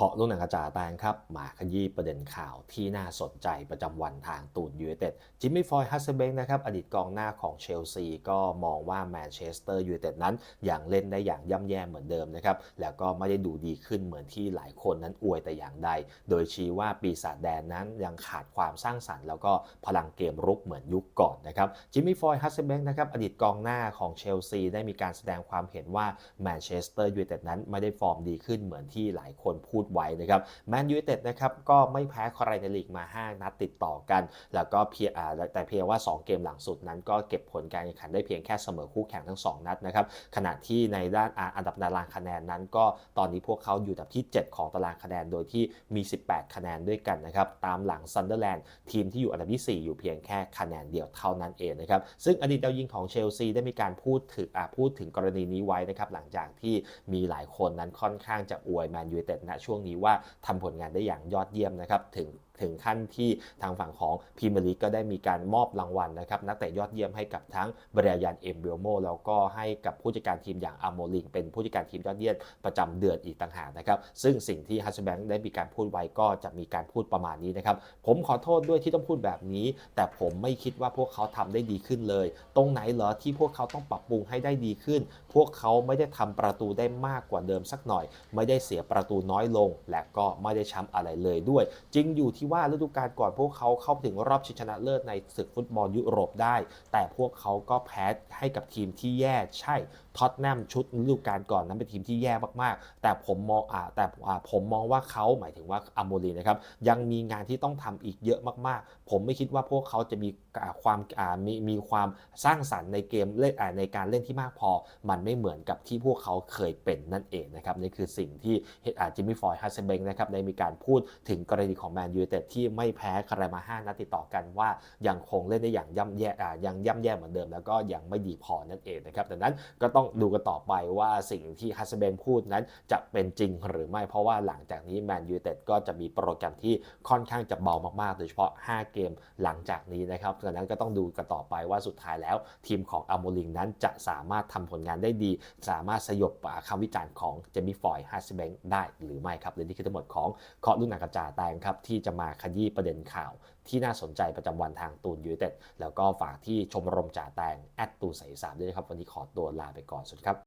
เคาะลูกหนังกระจาแตงครับ มาขยี้ประเด็นข่าวที่น่าสนใจประจำวันทางตูนยูไนเต็ดจิมมี่ฟอยฮัสเซเบงนะครับอดีตกองหน้าของเชลซีก็มองว่าแมนเชสเตอร์ยูไนเต็ดนั้นย่างเล่นได้อย่างย่ำแย่เหมือนเดิมนะครับ แล้วก็ไม่ได้ดูดีขึ้นเหมือนที่หลายคนนั้นอวยแต่อย่างใด โดยชี้ว่าปีศาจแดนนั้นยังขาดความสร้างสรรค์แล้วก็พลังเกมรุกเหมือนยุคก่อนนะครับจิมมี่ฟอยฮัสเซเบงนะครับอดีตกองหน้าของเชลซีได้มีการแสดงความเห็นว่าแมนเชสเตอร์ยูไนเต็ดนั้นไม่ได้ฟอร์มดีขึ้นเหมือนที่หลายคนพูดไว้นะครับแมนยูเต็ดนะครับก็ไม่แพ้ใครในลีกมา 5 นัดติดต่อกัน แล้วก็เพียงแต่เพียงว่า 2 เกมหลังสุดนั้น ก็เก็บผลการแข่งขันได้เพียงแค่เสมอคู่แข่งทั้ง 2 นัดนะครับขณะที่ในด้านอันดับตารางคะแนนนั้น ก็ตอนนี้พวกเขาอยู่อันดับที่ 7 ของตารางคะแนนโดยที่มี 18 คะแนนด้วยกันนะครับตามหลังซันเดอร์แลนด์ทีมที่อยู่อันดับที่ 4 อยู่เพียงแค่คะแนนเดียวเท่านั้นเองนะครับซึ่งอดีตดาวยิงของเชลซีได้มีการพูดถึงพูดถึงกรณีนี้ไว้นะครับหลังจากที่มีหลายคนนั้นค่อนข้างจะอวยแมนยูเต็ดณช่วงนี้ว่าทำผลงานได้อย่างยอดเยี่ยมนะครับถึง ถึงขั้นที่ทางฝั่งของพรีเมียร์ลีกก็ได้มีการมอบรางวัลนะครับนักเตะยอดเยี่ยมให้กับทั้งเบรยันเอ็มเบลโมแล้วก็ให้กับผู้จัดการทีมอย่างอาโมลิงเป็นผู้จัดการทีมยอดเยี่ยมประจำเดือนอีกต่างหากนะครับซึ่งสิ่งที่ฮัสแบงค์ได้มีการพูดไว้ก็จะมีการพูดประมาณนี้นะครับผมขอโทษด้วยที่ต้องพูดแบบนี้ แต่ผมไม่คิดว่าพวกเขาทำได้ดีขึ้นเลย ตรงไหนเหรอที่พวกเขาต้องปรับปรุงให้ได้ดีขึ้น พวกเขาไม่ได้ทำประตูได้มากกว่าเดิมสักหน่อย ไม่ได้เสียประตูน้อยลง และก็ไม่ได้ช้ำอะไรเลยด้วย จริงอยู่ที่ว่าฤดูกาลก่อนพวกเขาเข้าถึงรอบชิงชนะเลิศในศึกฟุตบอลยุโรปได้ แต่พวกเขาก็แพ้ให้กับทีมที่แย่ใช่ท็อตแนมชุดฤดูกาลก่อนนั้นเป็นทีมที่แย่มากๆ แต่ผมมองอ่าแต่อ่าผมมองว่าเขาหมายถึงว่าอัมโมลีนะครับยังมีงานที่ต้องทำอีกเยอะมากๆ ผมไม่คิดว่าพวกเขาจะมีความอ่ามีมีความสร้างสรรค์ในเกมเล่นอ่าในการเล่นที่มากพอ มันไม่เหมือนกับที่พวกเขาเคยเป็นนั่นเองนะครับนี่คือสิ่งที่จิมมี่ฟอยฮัสเซเบงนะครับได้มีการพูดถึงกรณีของแมนยูแต่ที่ไม่แพ้ใครมา5นัดติดต่อกันว่ายังคงเล่นได้อย่างย่ำแย่ยังย่ำแย่เหมือนเดิม แล้วก็ยังไม่ดีพอนั่นเองนะครับดังนั้นก็ต้องดูกันต่อไปว่าสิ่งที่ฮัสเบงพูดนั้นจะเป็นจริงหรือไม่เพราะว่าหลังจากนี้แมนยูเต็ดก็จะมีโปรแกรมที่ค่อนข้างจะเบามากๆ โดยเฉพาะ 5 เกมหลังจากนี้นะครับดังนั้นก็ต้องดูกันต่อไปว่าสุดท้ายแล้ว ทีมของอัมโมลิงนั้นจะสามารถทำผลงานได้ดี สามารถสยบคำวิจารณ์ของเจมี่ฟอยฮัสเบงได้หรือไม่ครับและนี่คือทั้งหมดของเคาะลูกหนังกระจาแตงครับที่จะมาขยี้ประเด็นข่าวที่น่าสนใจประจำวันทางตูนยูเต็ดแล้วก็ฝากที่ชมรมจ่าแตงแอดตูใสสามด้วยนะครับ วันนี้ขอตัวลาไปก่อนสวัสดีครับ